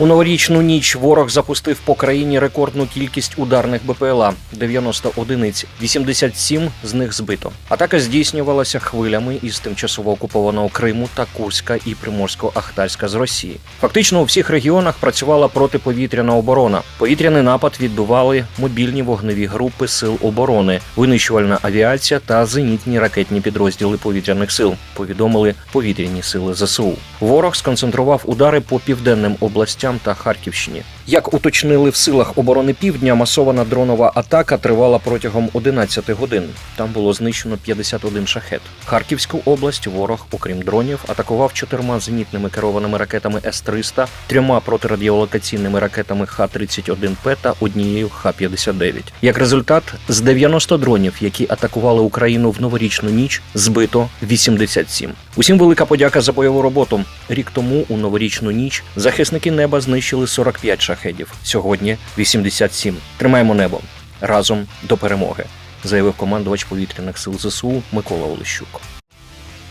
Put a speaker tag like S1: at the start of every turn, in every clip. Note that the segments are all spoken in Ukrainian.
S1: У новорічну ніч ворог запустив по країні рекордну кількість ударних БПЛА 90 одиниць, 87 з них збито. Атака здійснювалася хвилями із тимчасово окупованого Криму та Курська і Приморсько-Ахтарська з Росії. Фактично у всіх регіонах працювала протиповітряна оборона. Повітряний напад відбивали мобільні вогневі групи сил оборони, винищувальна авіація та зенітні ракетні підрозділи повітряних сил. Повідомили повітряні сили ЗСУ. Ворог сконцентрував удари по південним областям та Харківщині. Як уточнили в силах оборони Півдня, масована дронова атака тривала протягом 11 годин. Там було знищено 51 шахет. Харківську область ворог, окрім дронів, атакував чотирма зенітними керованими ракетами С-300, трьома протирадіолокаційними ракетами Х-31П та однією Х-59. Як результат, з 90 дронів, які атакували Україну в новорічну ніч, збито 87. Усім велика подяка за бойову роботу. Рік тому у новорічну ніч захисники неба знищили 45 шахедів. Сьогодні 87. Тримаємо небо разом до перемоги, заявив командувач повітряних сил ЗСУ Микола Олещук.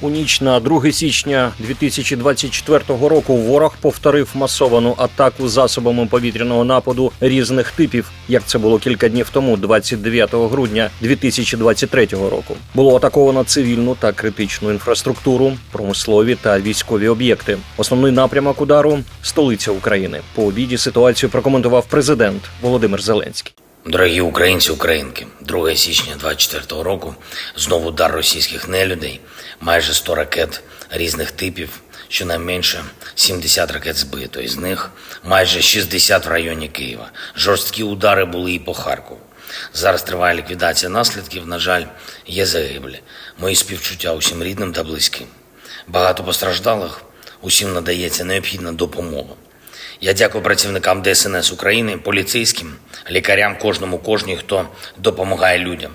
S1: У ніч на 2 січня 2024 року ворог повторив масовану атаку засобами повітряного нападу різних типів, як це було кілька днів тому, 29 грудня 2023 року. Було атаковано цивільну та критичну інфраструктуру, промислові та військові об'єкти. Основний напрямок удару столиця України. По обіді ситуацію прокоментував президент Володимир Зеленський.
S2: Дорогі українці, українки, 2 січня 24 року знову удар російських нелюдей, майже 100 ракет різних типів, щонайменше 70 ракет збито, із них майже 60 в районі Києва. Жорсткі удари були і по Харкову. Зараз триває ліквідація наслідків. На жаль, є загиблі. Мої співчуття усім рідним та близьким. Багато постраждалих, усім надається необхідна допомога. Я дякую працівникам ДСНС України, поліцейським, лікарям, кожному, кожній, хто допомагає людям.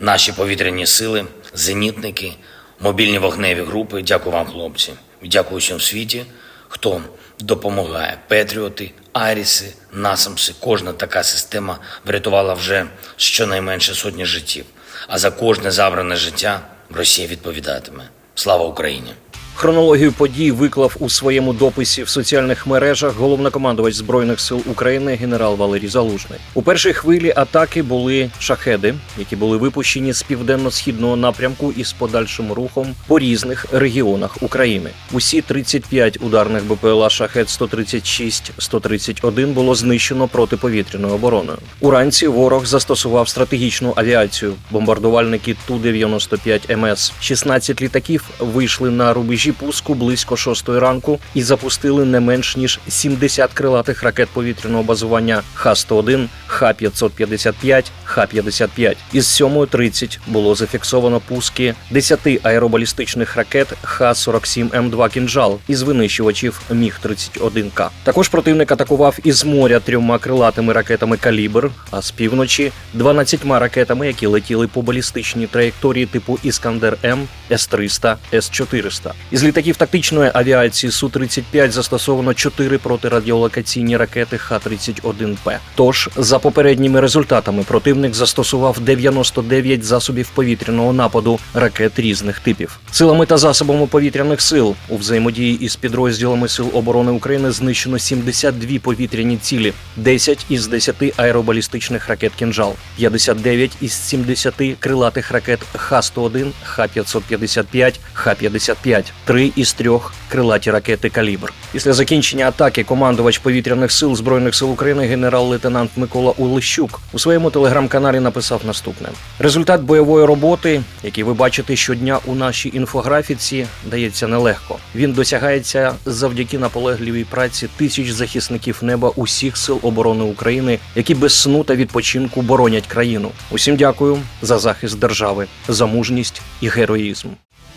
S2: Наші повітряні сили, зенітники, мобільні вогневі групи. Дякую вам, хлопці. Дякую всім світі, хто допомагає. Петріоти, Аріси, Насамси. Кожна така система врятувала вже щонайменше сотні життів. А за кожне забране життя Росія відповідатиме. Слава Україні!
S1: Хронологію подій виклав у своєму дописі в соціальних мережах головнокомандувач збройних сил України генерал Валерій Залужний. У першій хвилі атаки були шахеди, які були випущені з південно-східного напрямку із подальшим рухом по різних регіонах України. Усі 35 ударних БПЛА шахет 136-131 було знищено протиповітряною обороною. Уранці ворог застосував стратегічну авіацію. Бомбардувальники Ту-95 МС 16 літаків вийшли на рубежі пуску близько 6 ранку і запустили не менш ніж 70 крилатих ракет повітряного базування Х-101, Х-555, Х-55. Із 7.30 було зафіксовано пуски 10 аеробалістичних ракет Х-47М2 «Кінжал» із винищувачів Міг-31К. Також противник атакував із моря трьома крилатими ракетами «Калібр», а з півночі 12 ракетами, які летіли по балістичній траєкторії типу Іскандер-М, С-300, С-400. Із літаків тактичної авіації Су-35 застосовано 4 протирадіолокаційні ракети Х-31П. Тож, за попередніми результатами, противник застосував 99 засобів повітряного нападу ракет різних типів. Силами та засобами повітряних сил у взаємодії із підрозділами Сил оборони України знищено 72 повітряні цілі, 10 із 10 аеробалістичних ракет «Кінжал», 59 із 70 крилатих ракет Х-101, Х-555, Х-55, 3 із 3 крилаті ракети «Калібр». Після закінчення атаки командувач повітряних сил Збройних сил України генерал-лейтенант Микола Улищук у своєму телеграм-каналі написав наступне: результат бойової роботи, який ви бачите щодня у нашій інфографіці, дається нелегко. Він досягається завдяки наполегливій праці тисяч захисників неба усіх сил оборони України, які без сну та відпочинку боронять країну. Усім дякую за захист держави, за мужність і героїзм.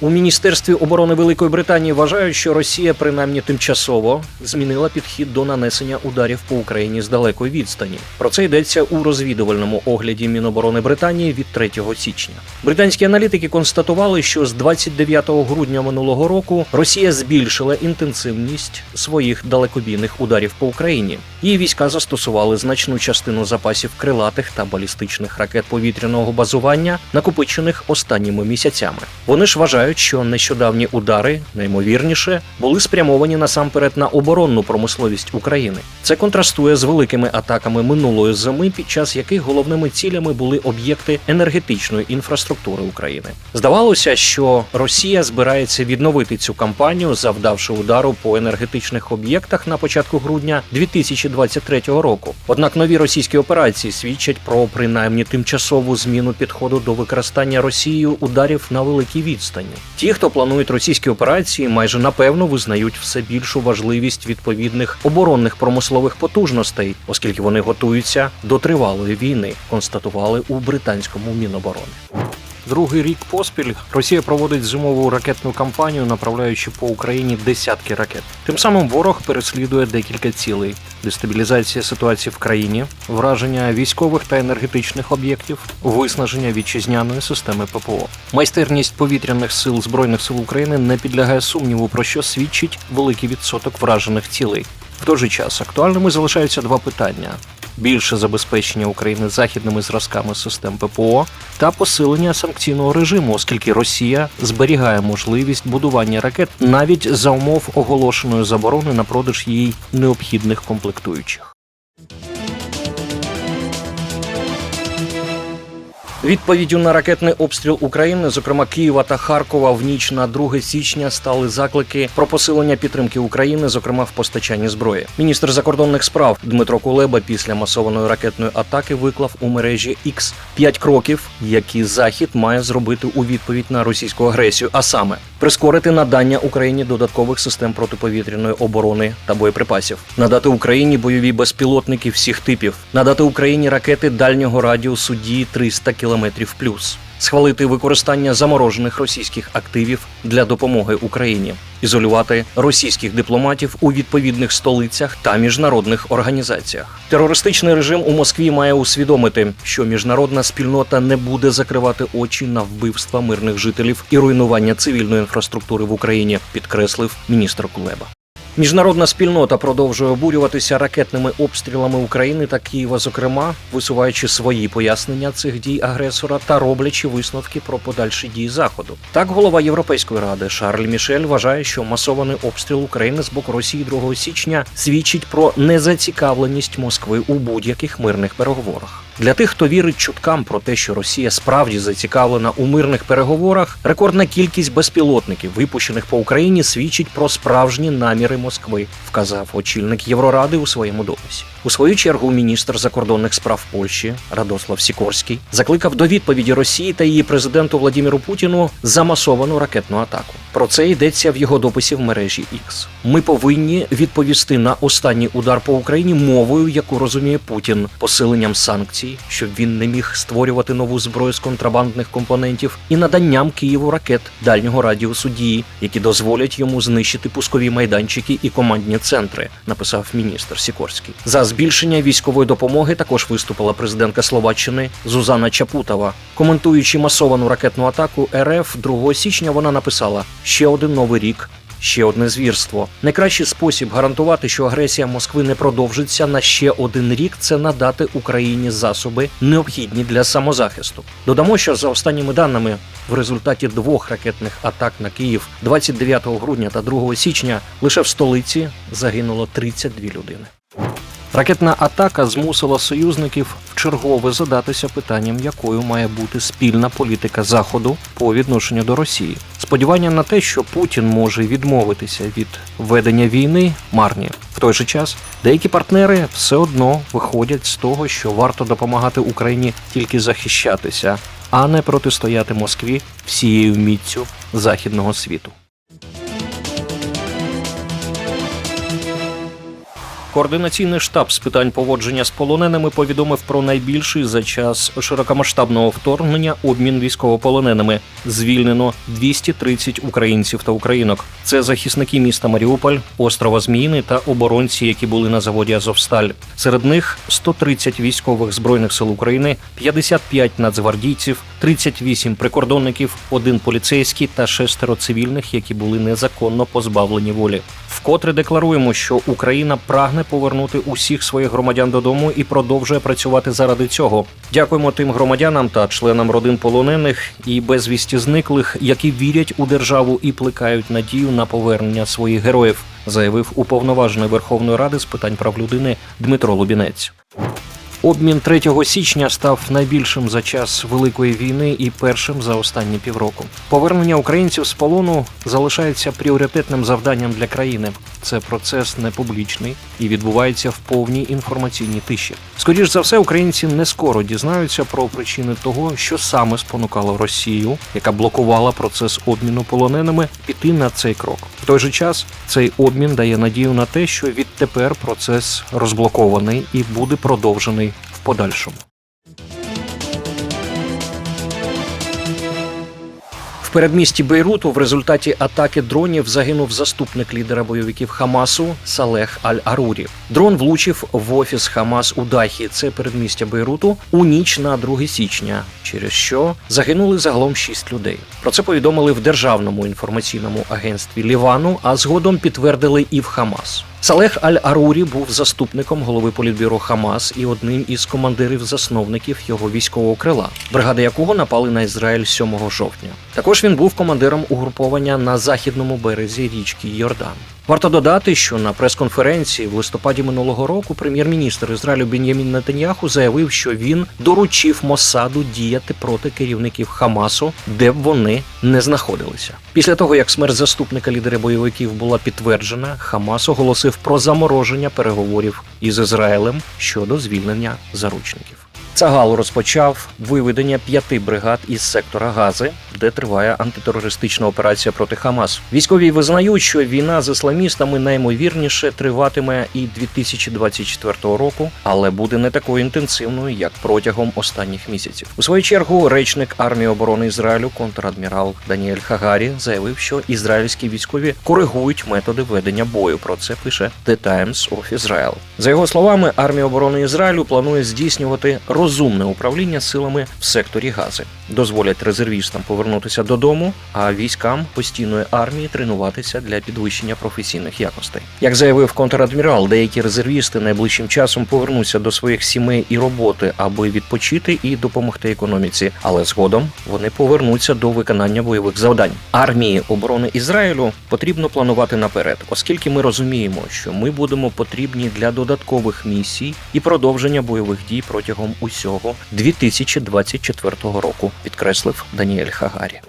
S1: У міністерстві оборони Великої Британії вважають, що Росія принаймні тимчасово змінила підхід до нанесення ударів по Україні з далекої відстані. Про це йдеться у розвідувальному огляді Міноборони Британії від 3 січня. Британські аналітики констатували, що з 29 грудня минулого року Росія збільшила інтенсивність своїх далекобійних ударів по Україні. Її війська застосували значну частину запасів крилатих та балістичних ракет повітряного базування, накопичених останніми місяцями. Вони ж вважають вважають, що нещодавні удари, наймовірніше, були спрямовані насамперед на оборонну промисловість України. Це контрастує з великими атаками минулої зими, під час яких головними цілями були об'єкти енергетичної інфраструктури України. Здавалося, що Росія збирається відновити цю кампанію, завдавши удару по енергетичних об'єктах на початку грудня 2023 року. Однак нові російські операції свідчать про принаймні тимчасову зміну підходу до використання Росією ударів на великій відстані. Ті, хто планують російські операції, майже напевно визнають все більшу важливість відповідних оборонних промислових потужностей, оскільки вони готуються до тривалої війни, констатували у британському міноборони. Другий рік поспіль Росія проводить зимову ракетну кампанію, направляючи по Україні десятки ракет. Тим самим ворог переслідує декілька цілей: дестабілізація ситуації в країні, враження військових та енергетичних об'єктів, виснаження вітчизняної системи ППО. Майстерність повітряних сил збройних сил України не підлягає сумніву, про що свідчить великий відсоток вражених цілей. В той же час актуальними залишаються два питання: більше забезпечення України західними зразками систем ППО та посилення санкційного режиму, оскільки Росія зберігає можливість будування ракет навіть за умов оголошеної заборони на продаж їй необхідних комплектуючих. Відповіддю на ракетний обстріл України, зокрема Києва та Харкова, в ніч на 2 січня стали заклики про посилення підтримки України, зокрема в постачанні зброї. Міністр закордонних справ Дмитро Кулеба після масованої ракетної атаки виклав у мережі X п'ять кроків, які Захід має зробити у відповідь на російську агресію, а саме прискорити надання Україні додаткових систем протиповітряної оборони та боєприпасів, надати Україні бойові безпілотники всіх типів, надати Україні ракети дальнього радіусу дії 300 км плюс. Схвалити використання заморожених російських активів для допомоги Україні, ізолювати російських дипломатів у відповідних столицях та міжнародних організаціях. Терористичний режим у Москві має усвідомити, що міжнародна спільнота не буде закривати очі на вбивства мирних жителів і руйнування цивільної інфраструктури в Україні, підкреслив міністр Кулеба. Міжнародна спільнота продовжує обурюватися ракетними обстрілами України та Києва, зокрема, висуваючи свої пояснення цих дій агресора та роблячи висновки про подальші дії заходу. Так, голова Європейської ради Шарль Мішель вважає, що масований обстріл України з боку Росії 2 січня свідчить про незацікавленість Москви у будь-яких мирних переговорах. Для тих, хто вірить чуткам про те, що Росія справді зацікавлена у мирних переговорах, рекордна кількість безпілотників, випущених по Україні, свідчить про справжні наміри Москви, вказав очільник Євроради у своєму дописі. У свою чергу міністр закордонних справ Польщі Радослав Сікорський закликав до відповіді Росії та її президенту Владіміру Путіну за масовану ракетну атаку. Про це йдеться в його дописі в мережі X. Ми повинні відповісти на останній удар по Україні мовою, яку розуміє Путін, посиленням санкцій, щоб він не міг створювати нову зброю з контрабандних компонентів, і наданням Києву ракет дальнього радіусу дії, які дозволять йому знищити пускові майданчики і командні центри, написав міністр Сікорський. За збільшення військової допомоги також виступила президентка Словаччини Зузана Чапутова. Коментуючи масовану ракетну атаку РФ 2 січня, вона написала: ще один новий рік. Ще одне звірство. Найкращий спосіб гарантувати, що агресія Москви не продовжиться на ще один рік, це надати Україні засоби, необхідні для самозахисту. Додамо, що за останніми даними, в результаті двох ракетних атак на Київ 29 грудня та 2 січня лише в столиці загинуло 32 людини. Ракетна атака змусила союзників вчергове задатися питанням, якою має бути спільна політика Заходу по відношенню до Росії. Сподівання на те, що Путін може відмовитися від ведення війни, марні. В той же час деякі партнери все одно виходять з того, що варто допомагати Україні тільки захищатися, а не протистояти Москві всією міцю західного світу. Координаційний штаб з питань поводження з полоненими повідомив про найбільший за час широкомасштабного вторгнення обмін військовополоненими. Звільнено 230 українців та українок. Це захисники міста Маріуполь, острова Зміїни та оборонці, які були на заводі Азовсталь. Серед них 130 військових збройних сил України, 55 нацгвардійців, 38 прикордонників, один поліцейський та шестеро цивільних, які були незаконно позбавлені волі. Вкотре декларуємо, що Україна прагне повернути усіх своїх громадян додому і продовжує працювати заради цього. Дякуємо тим громадянам та членам родин полонених і безвісті зниклих, які вірять у державу і плекають надію на повернення своїх героїв, заявив уповноважений Верховної Ради з питань прав людини Дмитро Лубінець. Обмін 3 січня став найбільшим за час великої війни і першим за останні півроку. Повернення українців з полону залишається пріоритетним завданням для країни. Це процес не публічний і відбувається в повній інформаційній тиші. Скоріш за все, українці не скоро дізнаються про причини того, що саме спонукало Росію, яка блокувала процес обміну полоненими, піти на цей крок. В той же час цей обмін дає надію на те, що відтепер процес розблокований і буде продовжений подальшому. В передмісті Бейруту в результаті атаки дронів загинув заступник лідера бойовиків Хамасу Салех Аль-Арурі. Дрон влучив в офіс Хамас у Дахі, це передмістя Бейруту, у ніч на 2 січня, через що загинули загалом 6 людей. Про це повідомили в державному інформаційному агентстві Лівану, а згодом підтвердили і в Хамас. Салех Аль-Арурі був заступником голови політбюро Хамас і одним із командирів-засновників його військового крила, бригади якого напали на Ізраїль 7 жовтня. Також він був командиром угруповання на західному березі річки Йордан. Варто додати, що на прес-конференції в листопаді минулого року прем'єр-міністр Ізраїлю Бен'ямін Нетаньяху заявив, що він доручив Мосаду діяти проти керівників Хамасу, де б вони не знаходилися. Після того, як смерть заступника лідера бойовиків була підтверджена, Хамас оголосив про замороження переговорів із Ізраїлем щодо звільнення заручників. Цагал розпочав виведення п'яти бригад із сектора Гази, де триває антитерористична операція проти Хамас. Військові визнають, що війна з ісламістами наймовірніше триватиме і 2024 року, але буде не такою інтенсивною, як протягом останніх місяців. У свою чергу речник армії оборони Ізраїлю, контрадмірал Даніель Хагарі, заявив, що ізраїльські військові коригують методи ведення бою. Про це пише The Times of Israel. За його словами, армія оборони Ізраїлю планує здійснювати розумне управління силами в секторі Гази, дозволять резервістам повернутися додому, а військам постійної армії тренуватися для підвищення професійних якостей. Як заявив контрадмірал, деякі резервісти найближчим часом повернуться до своїх сімей і роботи, аби відпочити і допомогти економіці, але згодом вони повернуться до виконання бойових завдань. Армії оборони Ізраїлю потрібно планувати наперед, оскільки ми розуміємо, що ми будемо потрібні для додаткових місій і продовження бойових дій протягом усього 2024 року, підкреслив Даніель Хагарі.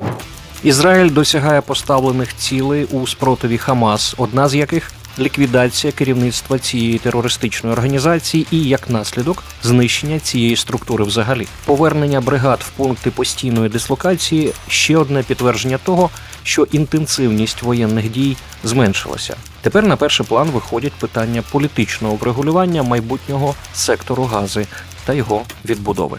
S1: Ізраїль досягає поставлених цілей у спротиві Хамас, одна з яких ліквідація керівництва цієї терористичної організації і як наслідок знищення цієї структури взагалі. Повернення бригад в пункти постійної дислокації ще одне підтвердження того, що інтенсивність воєнних дій зменшилася. Тепер на перший план виходять питання політичного врегулювання майбутнього сектору гази та його відбудови.